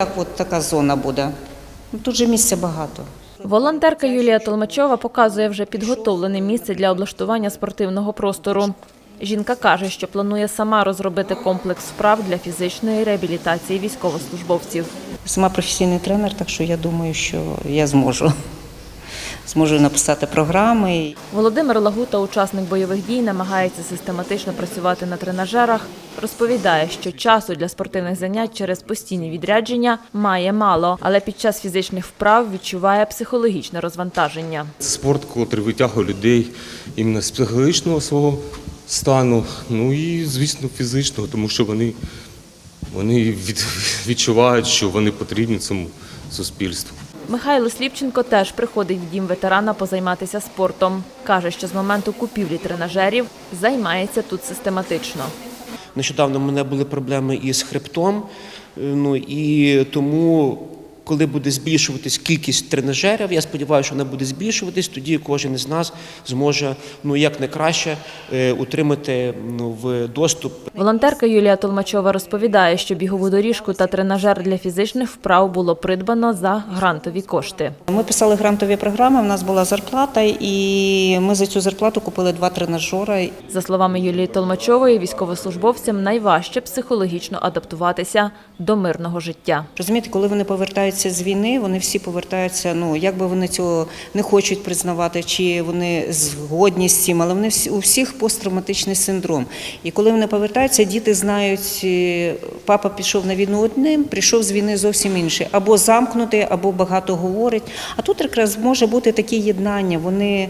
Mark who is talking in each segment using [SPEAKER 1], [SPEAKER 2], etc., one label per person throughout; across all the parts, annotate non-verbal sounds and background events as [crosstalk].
[SPEAKER 1] Так, от така зона буде. Ну, Тут же місця багато.
[SPEAKER 2] Волонтерка Юлія Толмачова показує вже підготовлене місце для облаштування спортивного простору. Жінка каже, що планує сама розробити комплекс справ для фізичної реабілітації військовослужбовців.
[SPEAKER 1] Сама професійний тренер, так що я думаю, що я зможу. Зможу написати програми.
[SPEAKER 2] Володимир Лагута, учасник бойових дій, намагається систематично працювати на тренажерах. Розповідає, що часу для спортивних занять через постійні відрядження має мало, але під час фізичних вправ відчуває психологічне розвантаження.
[SPEAKER 3] Спорт, котрий витягує людей іменно з психологічного свого стану, ну і, звісно, фізичного, тому що вони, вони від, [laughs] відчувають, що вони потрібні цьому суспільству.
[SPEAKER 2] Михайло Сліпченко теж приходить в дім ветерана позайматися спортом. Каже, що з моменту купівлі тренажерів займається тут систематично.
[SPEAKER 4] Нещодавно в мене були проблеми із хребтом. е, Ну і тому, коли буде збільшуватись кількість тренажерів, я сподіваюся, що вона буде збільшуватись, тоді кожен із нас зможе ну як найкраще е, утримати ну, в доступ
[SPEAKER 2] Волонтерка Юлія Толмачова розповідає, що бігову доріжку та тренажер для фізичних вправ було придбано за грантові кошти.
[SPEAKER 1] Ми писали грантові програми, в нас була зарплата, і ми за цю зарплату купили два тренажери.
[SPEAKER 2] За словами Юлії Толмачової, військовослужбовцям найважче психологічно адаптуватися до мирного життя.
[SPEAKER 1] Розумієте, коли вони повертаються з війни, вони всі повертаються. Ну як би вони цього не хочуть признавати, чи вони згодні з цим, але вони всі у всіх посттравматичний синдром. І коли вони повертаються, діти знають, е, папа пішов на війну одним, прийшов з війни зовсім інший, або замкнутий, або багато говорить. А тут якраз може бути таке єднання. Вони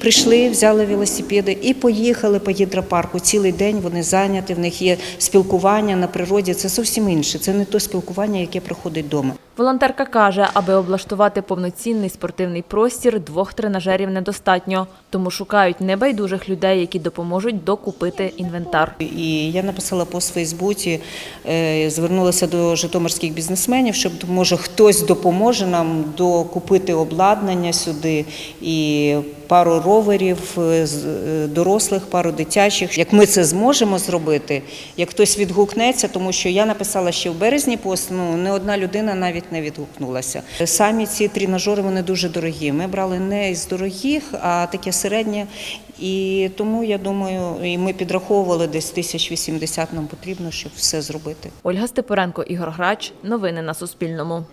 [SPEAKER 1] прийшли, взяли велосипеди і поїхали по гідропарку. Цілий день вони зайняті, в них є спілкування на природі. Це зовсім інше. Це не то спілкування, яке проходить вдома.
[SPEAKER 2] Волонтерка каже, аби облаштувати повноцінний спортивний простір, двох тренажерів недостатньо, тому шукають небайдужих людей, які допоможуть докупити інвентар.
[SPEAKER 1] І я написала пост в Фейсбуці, е, звернулася до житомирських бізнесменів, щоб може хтось допоможе нам докупити обладнання сюди і пару роверів е, е, дорослих, пару дитячих. Як ми це зможемо зробити, як хтось відгукнеться, тому що я написала ще в березні пост, ну не одна людина навіть не відгукнулася. Самі ці тренажери вони дуже дорогі. Ми брали не з дорогих, а таке середнє. І тому я думаю, і ми підраховували десь 1080 нам потрібно, щоб все зробити.
[SPEAKER 2] Ольга Степоренко, Ігор Грач. Новини на Суспільному.